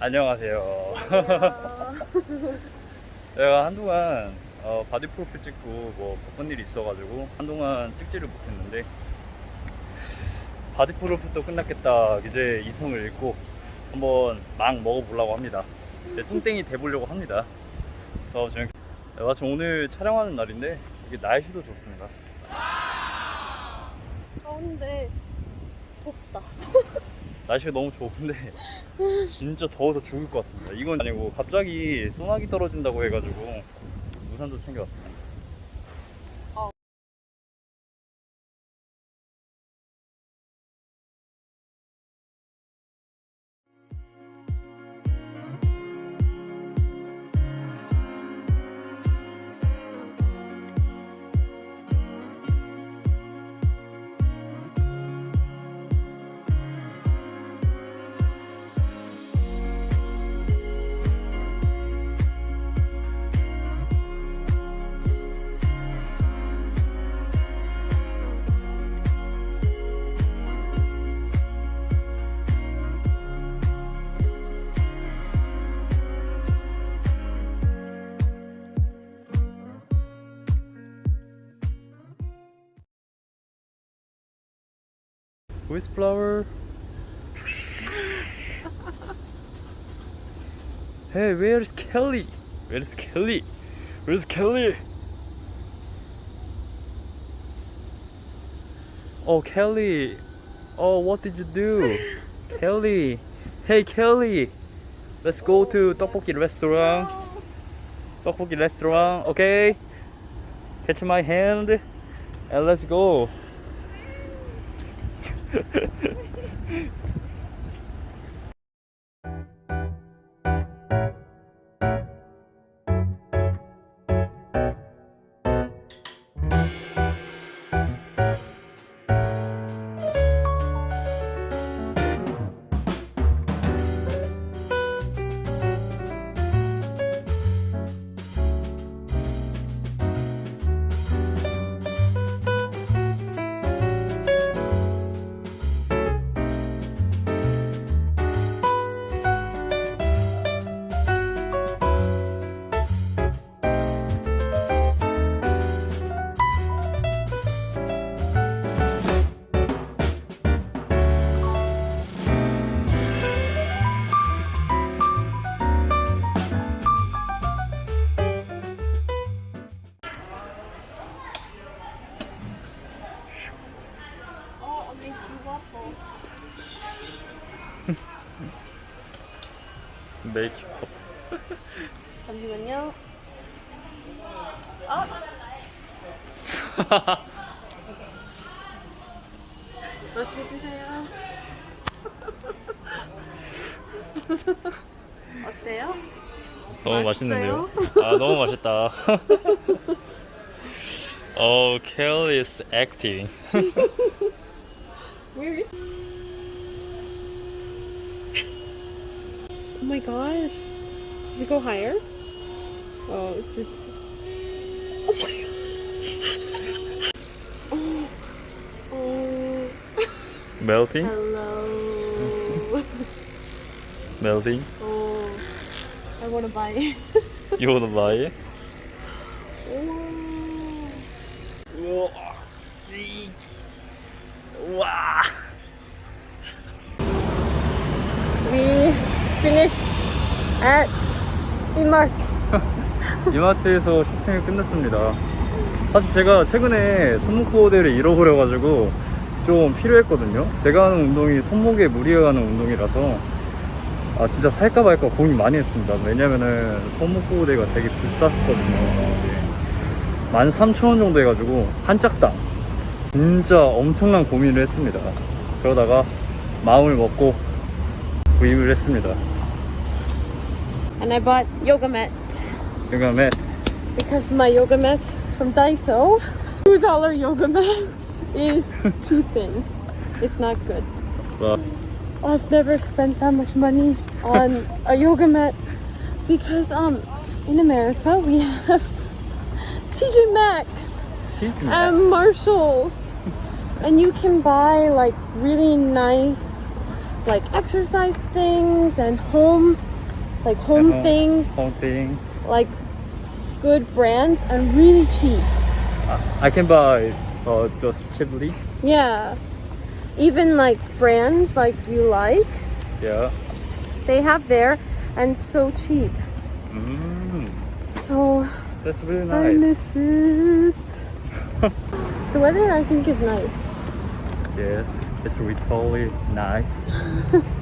안녕하세요. 제가 한동안 어, 바디 프로필 찍고 뭐 바쁜 일이 있어가지고 한동안 찍지를 못했는데 바디 프로필도 끝났겠다. 이제 이성을 잃고 한번 막 먹어보려고 합니다. 이제 뚱땡이 돼보려고 합니다. 그래서 지금 마침 오늘 촬영하는 날인데 이게 날씨도 좋습니다. 더운데 덥다. 날씨가 너무 좋은데 진짜 더워서 죽을 것 같습니다. 이건 아니고 갑자기 소나기 떨어진다고 해가지고 우산도 챙겨왔습니다. Where's flower? hey, where's Kelly? Where's Kelly? Where's Kelly? Oh, Kelly. Oh, what did you do? Kelly. Hey, Kelly. Let's go to tteokbokki restaurant. Tteokbokki restaurant, okay? Catch my hand and let's go. Oh, I'll make you waffles. Make 잠시만요. 아, 맛있게 드세요. 어때요? 너무? 맛있는데요? 아 너무 맛있다. oh, Kelly is acting. Where is? Oh my gosh! Does it go higher? Oh, it just. Oh my god! Oh, oh, Melting, hello. melting. oh, I want to buy it. You wanna buy it? Oh. 와. We finished at Emart. 이마트에서 쇼핑을 끝냈습니다. 사실 제가 최근에 손목 보호대를 잃어버려가지고 좀 필요했거든요. 제가 하는 운동이 손목에 무리가 가는 운동이라서 아 진짜 살까 말까 고민 많이 했습니다. 왜냐면은 손목 보호대가 되게 비쌌거든요. 13,000원 정도 해가지고 한 짝당 진짜 엄청난 고민을 했습니다. 그러다가 마음을 먹고 구입을 했습니다. And I bought yoga mat. Yoga mat. Because my yoga mat from Daiso, $2 yoga mat is too thin. It's not good. Well. I've never spent that much money on a yoga mat because um in America we have TJ Maxx and Marshalls and you can buy like really nice like exercise things and home like home things, Something. like good brands and really cheap. I can buy uh, just cheaply. Yeah. Even like brands like you like, Yeah. they have there and so cheap. Mm, So that's really nice. I miss it. the weather I think is nice. Yes, it's really totally nice.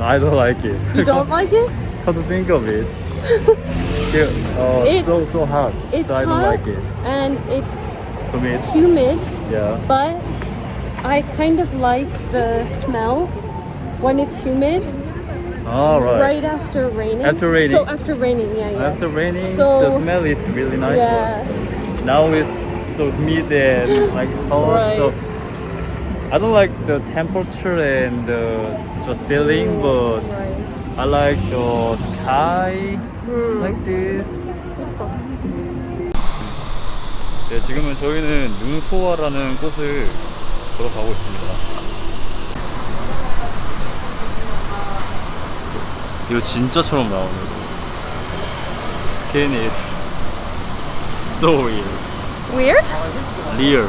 I don't like it. You don't like it? How to think of it? yeah, uh, It- so so hot. It's so I don't hot like it. and it's For me, it's- humid, yeah. but I kind of like the smell when it's humid All right. right after raining. After raining. So after raining, yeah, yeah. After raining, So- the smell is really nice. yeah. Now it's so humid and like hot. Right. I don't like the temperature and uh, just feeling, but. I like the sky Hmm. like this. 네, 지금은 저희는 능소화라는 곳을 보러 가고 있습니다. 이거 진짜처럼 나오네. Skin is so real. Weird? Real.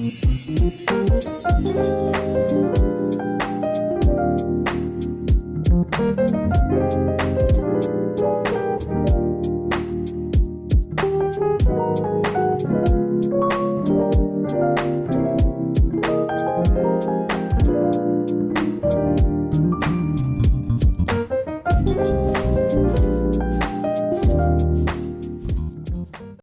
Thank you.